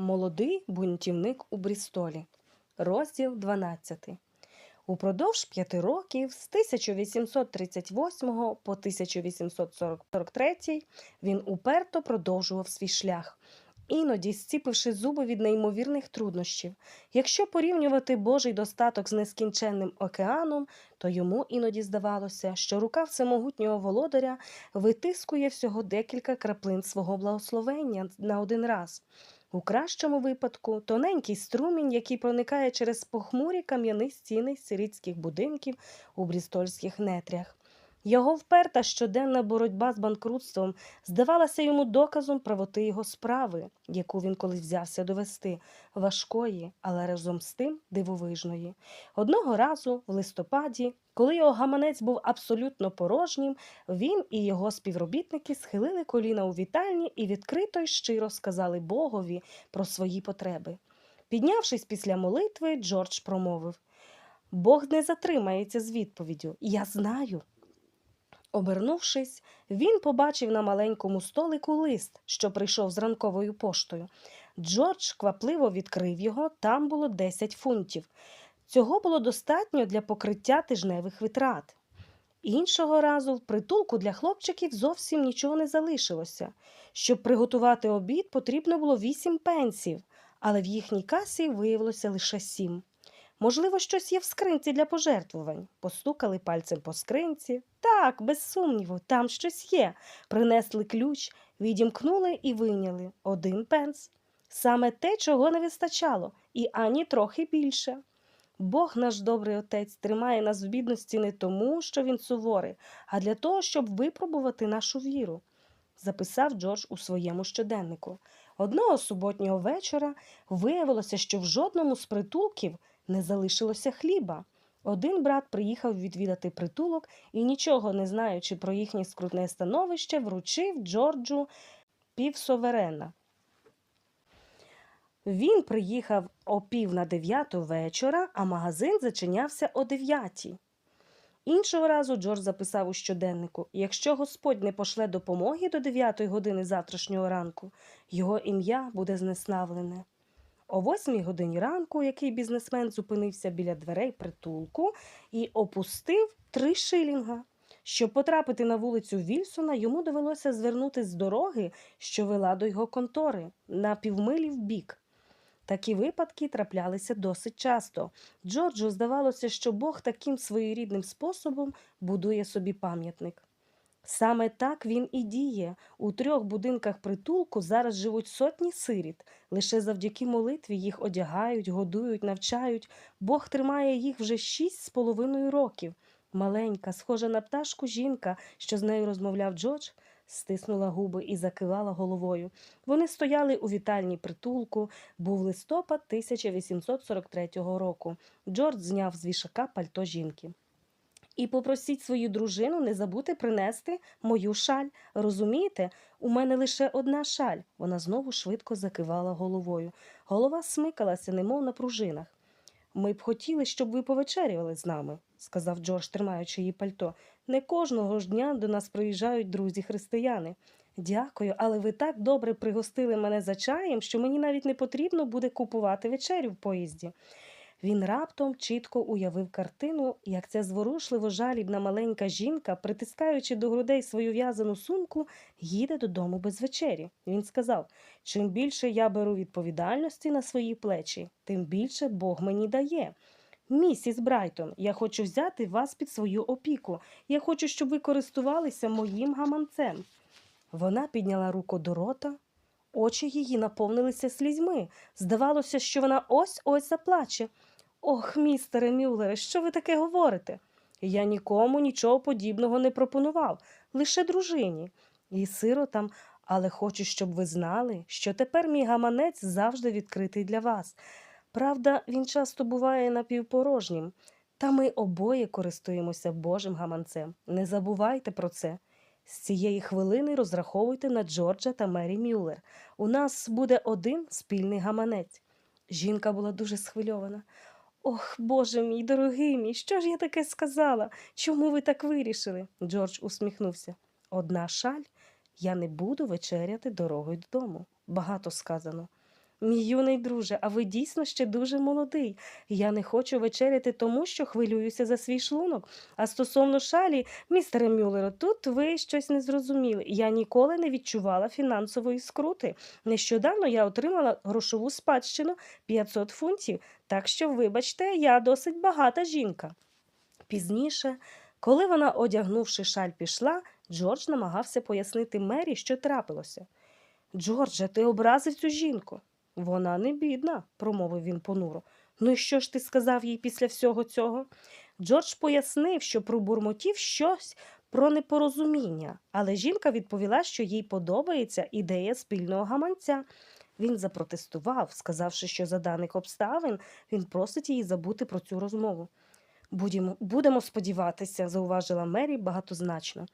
Молодий бунтівник у Брістолі. Розділ 12. Упродовж п'яти років з 1838 по 1843 він уперто продовжував свій шлях, іноді зціпивши зуби від неймовірних труднощів. Якщо порівнювати Божий достаток з нескінченним океаном, то йому іноді здавалося, що рука всемогутнього володаря витискує всього декілька краплин свого благословення на один раз. У кращому випадку тоненький струмінь, який проникає через похмурі кам'яні стіни сирітських будинків у брістольських нетрях. Його вперта щоденна боротьба з банкрутством здавалася йому доказом правоти його справи, яку він колись взявся довести, важкої, але разом з тим дивовижної. Одного разу, в листопаді, коли його гаманець був абсолютно порожнім, він і його співробітники схилили коліна у вітальні і відкрито й щиро сказали Богові про свої потреби. Піднявшись після молитви, Джордж промовив Бог не затримається з відповіддю. Я знаю. Обернувшись, він побачив на маленькому столику лист, що прийшов з ранковою поштою. Джордж квапливо відкрив його, там було 10 фунтів. Цього було достатньо для покриття тижневих витрат. Іншого разу в притулку для хлопчиків зовсім нічого не залишилося. Щоб приготувати обід, потрібно було 8 пенсів, але в їхній касі виявилося лише 7. Можливо, щось є в скринці для пожертвувань. Постукали пальцем по скринці. Так, без сумніву, там щось є. Принесли ключ, відімкнули і вийняли один пенс. Саме те, чого не вистачало, і ані трохи більше. Бог наш добрий отець тримає нас в бідності не тому, що він суворий, а для того, щоб випробувати нашу віру, записав Джордж у своєму щоденнику. Одного суботнього вечора виявилося, що в жодному з притулків не залишилося хліба. Один брат приїхав відвідати притулок і, нічого не знаючи про їхнє скрутне становище, вручив Джорджу півсоверена. Він приїхав о пів на дев'яту вечора, а магазин зачинявся о дев'ятій. Іншого разу Джордж записав у щоденнику: якщо Господь не пошле допомоги до дев'ятої години завтрашнього ранку, його ім'я буде знеславлене. О восьмій годині ранку який бізнесмен зупинився біля дверей притулку і опустив три шилінга. Щоб потрапити на вулицю Вільсона, йому довелося звернути з дороги, що вела до його контори, на півмилі вбік. Такі випадки траплялися досить часто. Джорджу здавалося, що Бог таким своєрідним способом будує собі пам'ятник. Саме так він і діє. У трьох будинках притулку зараз живуть сотні сиріт. Лише завдяки молитві їх одягають, годують, навчають. Бог тримає їх вже шість з половиною років. Маленька, схожа на пташку жінка, що з нею розмовляв Джордж, стиснула губи і закивала головою. Вони стояли у вітальні притулку. Був листопад 1843 року. Джордж зняв з вішака пальто жінки. І попросіть свою дружину не забути принести мою шаль. Розумієте, у мене лише одна шаль. Вона знову швидко закивала головою. Голова смикалася, немов на пружинах. Ми б хотіли, щоб ви повечерювали з нами, сказав Джордж, тримаючи її пальто. Не кожного ж дня до нас приїжджають друзі-християни. Дякую, але ви так добре пригостили мене за чаєм, що мені навіть не потрібно буде купувати вечерю в поїзді. Він раптом чітко уявив картину, як ця зворушливо жалібна маленька жінка, притискаючи до грудей свою в'язану сумку, їде додому без вечері. Він сказав: чим більше я беру відповідальності на свої плечі, тим більше Бог мені дає. Місіс Брайтон, я хочу взяти вас під свою опіку. Я хочу, щоб ви користувалися моїм гаманцем. Вона підняла руку до рота. Очі її наповнилися слізьми. Здавалося, що вона ось ось заплаче. Ох, містере Мюллере, що ви таке говорите? Я нікому нічого подібного не пропонував, лише дружині і сиротам, але хочу, щоб ви знали, що тепер мій гаманець завжди відкритий для вас. Правда, він часто буває напівпорожнім, та ми обоє користуємося Божим гаманцем. Не забувайте про це. З цієї хвилини розраховуйте на Джорджа та Мері Мюллер. У нас буде один спільний гаманець. Жінка була дуже схвильована. Ох, Боже мій, дорогий мій, що ж я таке сказала? Чому ви так вирішили? Джордж усміхнувся. Одна шаль, я не буду вечеряти дорогою додому. Багато сказано. Мій юний друже, а ви дійсно ще дуже молодий. Я не хочу вечеряти тому, що хвилююся за свій шлунок. А стосовно шалі, містере Мюллеро, тут ви щось не зрозуміли. Я ніколи не відчувала фінансової скрути. Нещодавно я отримала грошову спадщину 500 фунтів, так що, вибачте, я досить багата жінка. Пізніше, коли вона, одягнувши шаль, пішла, Джордж намагався пояснити Мері, що трапилося. Джордже, ти образив цю жінку. Вона не бідна, промовив він понуро. Ну і що ж ти сказав їй після всього цього? Джордж пояснив, що пробурмотів щось про непорозуміння, але жінка відповіла, що їй подобається ідея спільного гаманця. Він запротестував, сказавши, що за даних обставин він просить її забути про цю розмову. Будемо, будемо сподіватися, зауважила Мері багатозначно.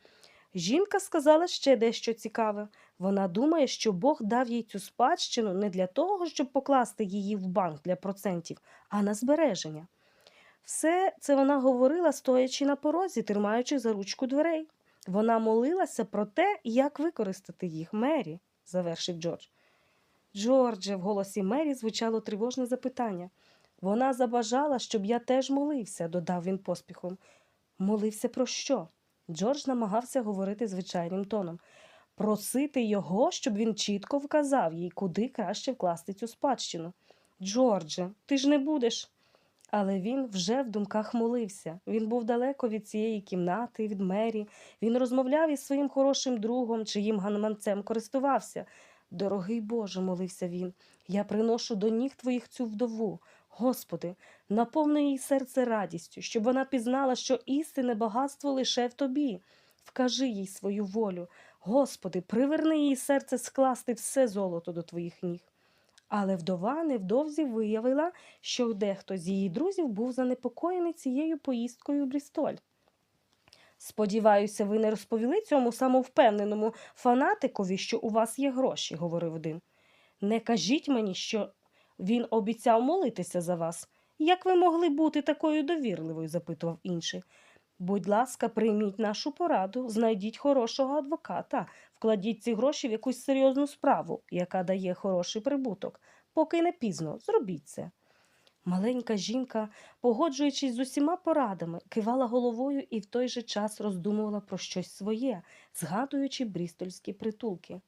Жінка сказала ще дещо цікаве. Вона думає, що Бог дав їй цю спадщину не для того, щоб покласти її в банк для процентів, а на збереження. Все це вона говорила, стоячи на порозі, тримаючи за ручку дверей. Вона молилася про те, як використати їх, Мері, завершив Джордж. Джордже, в голосі Мері звучало тривожне запитання. Вона забажала, щоб я теж молився, додав він поспіхом. Молився про що? Джордж намагався говорити звичайним тоном. Просити його, щоб він чітко вказав їй, куди краще вкласти цю спадщину. Джордже, ти ж не будеш. Але він вже в думках молився. Він був далеко від цієї кімнати, від мері. Він розмовляв із своїм хорошим другом, чиїм ганманцем користувався. Дорогий Боже, молився він, я приношу до ніг твоїх цю вдову. Господи, наповни її серце радістю, щоб вона пізнала, що істинне багатство лише в тобі. Вкажи їй свою волю. Господи, приверни її серце скласти все золото до твоїх ніг. Але вдова невдовзі виявила, що дехто з її друзів був занепокоєний цією поїздкою в Брістоль. Сподіваюся, ви не розповіли цьому самовпевненому фанатикові, що у вас є гроші, говорив один. Не кажіть мені, що він обіцяв молитися за вас. Як ви могли бути такою довірливою? запитував інший. Будь ласка, прийміть нашу пораду, знайдіть хорошого адвоката, вкладіть ці гроші в якусь серйозну справу, яка дає хороший прибуток. Поки не пізно, зробіть це. Маленька жінка, погоджуючись з усіма порадами, кивала головою і в той же час роздумувала про щось своє, згадуючи брістольські притулки.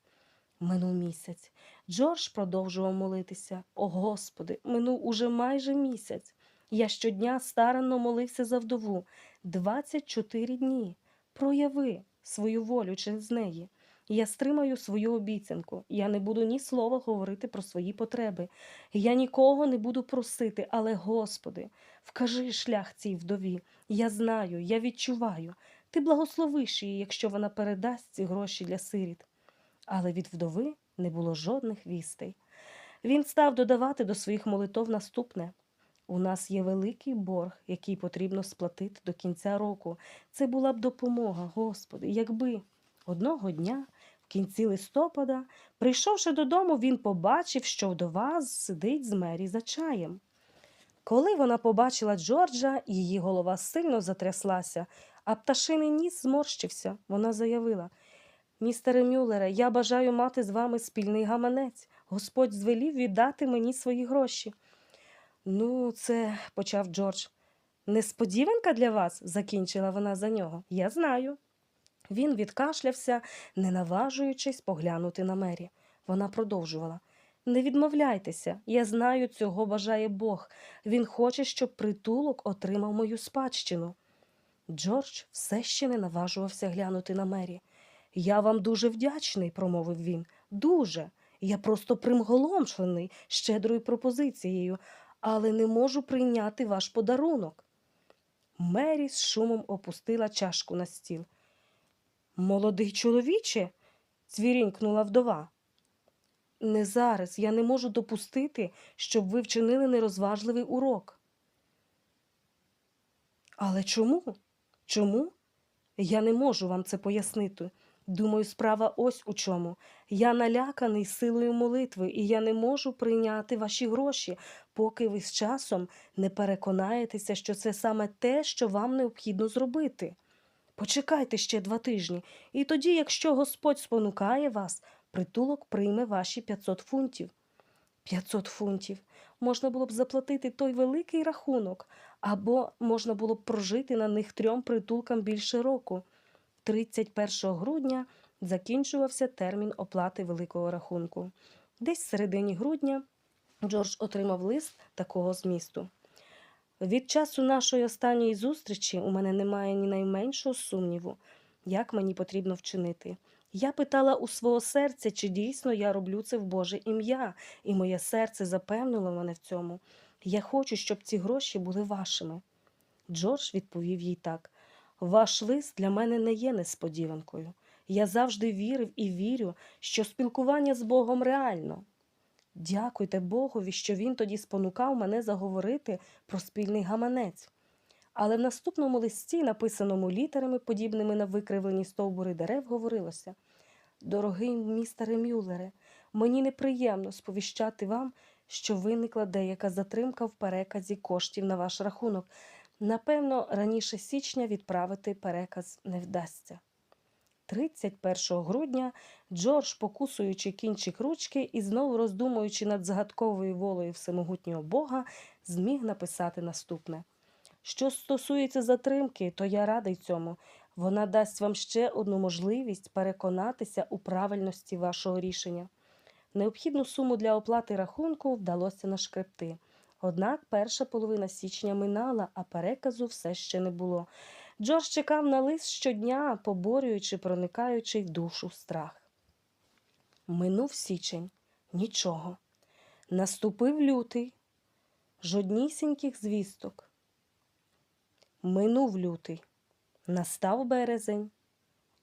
Минув місяць. Джордж продовжував молитися. О Господи, минув уже майже місяць. Я щодня старанно молився за вдову. 24 дні. Прояви свою волю через неї. Я стримаю свою обіцянку. Я не буду ні слова говорити про свої потреби. Я нікого не буду просити, але, Господи, вкажи шлях цій вдові. Я знаю, я відчуваю. Ти благословиш її, якщо вона передасть ці гроші для сиріт. Але від вдови не було жодних вістей. Він став додавати до своїх молитов наступне. У нас є великий борг, який потрібно сплатити до кінця року. Це була б допомога, Господи, якби одного дня, в кінці листопада, прийшовши додому, він побачив, що вдова сидить з Мері за чаєм. Коли вона побачила Джорджа, її голова сильно затряслася, а пташиний ніс зморщився. Вона заявила Містере Мюллере, я бажаю мати з вами спільний гаманець. Господь звелів віддати мені свої гроші. Ну, це, почав Джордж. Несподіванка для вас, закінчила вона за нього. Я знаю. Він відкашлявся, не наважуючись поглянути на мері. Вона продовжувала. Не відмовляйтеся, я знаю, цього бажає Бог. Він хоче, щоб притулок отримав мою спадщину. Джордж все ще не наважувався глянути на мері. Я вам дуже вдячний, промовив він. Дуже. Я просто примголомшений щедрою пропозицією, але не можу прийняти ваш подарунок. Мері з шумом опустила чашку на стіл. Молодий чоловіче, цвірінькнула вдова. Не зараз я не можу допустити, щоб ви вчинили нерозважливий урок. Але чому? Чому? Я не можу вам це пояснити. Думаю, справа ось у чому. Я наляканий силою молитви, і я не можу прийняти ваші гроші, поки ви з часом не переконаєтеся, що це саме те, що вам необхідно зробити. Почекайте ще два тижні, і тоді, якщо Господь спонукає вас, притулок прийме ваші 500 фунтів. 500 фунтів. Можна було б заплатити той великий рахунок, або можна було б прожити на них трьом притулкам більше року. 31 грудня закінчувався термін оплати великого рахунку. Десь в середині грудня Джордж отримав лист такого змісту. Від часу нашої останньої зустрічі у мене немає ні найменшого сумніву, як мені потрібно вчинити. Я питала у свого серця, чи дійсно я роблю це в Боже ім'я, і моє серце запевнило мене в цьому. Я хочу, щоб ці гроші були вашими. Джордж відповів їй так: Ваш лист для мене не є несподіванкою. Я завжди вірив і вірю, що спілкування з Богом реально. Дякуйте Богові, що він тоді спонукав мене заговорити про спільний гаманець. Але в наступному листі, написаному літерами, подібними на викривлені стовбури дерев, говорилося: Дорогий містере Мюллере, мені неприємно сповіщати вам, що виникла деяка затримка в переказі коштів на ваш рахунок. Напевно, раніше січня відправити переказ не вдасться. 31 грудня Джордж, покусуючи кінчик ручки і знову роздумуючи над загадковою волею всемогутнього Бога, зміг написати наступне. Що стосується затримки, то я радий цьому. Вона дасть вам ще одну можливість переконатися у правильності вашого рішення. Необхідну суму для оплати рахунку вдалося нашкребти. Однак перша половина січня минала, а переказу все ще не було. Джордж чекав на лист щодня, поборюючи, проникаючи в душу страх. Минув січень нічого. Наступив лютий, жоднісіньких звісток. Минув лютий, настав березень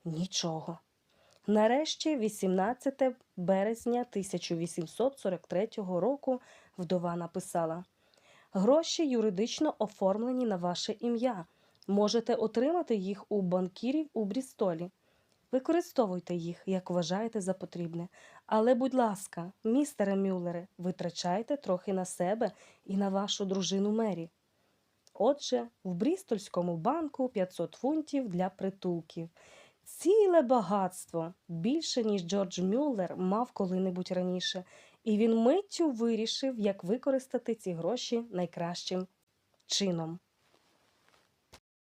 нічого. Нарешті, 18 березня 1843 року, вдова написала: Гроші юридично оформлені на ваше ім'я. Можете отримати їх у банкірів у Брістолі. Використовуйте їх, як вважаєте за потрібне. Але, будь ласка, містере Мюллере, витрачайте трохи на себе і на вашу дружину Мері. Отже, в Брістольському банку 500 фунтів для притулків. Ціле багатство більше, ніж Джордж Мюллер мав коли-небудь раніше, і він миттю вирішив, як використати ці гроші найкращим чином.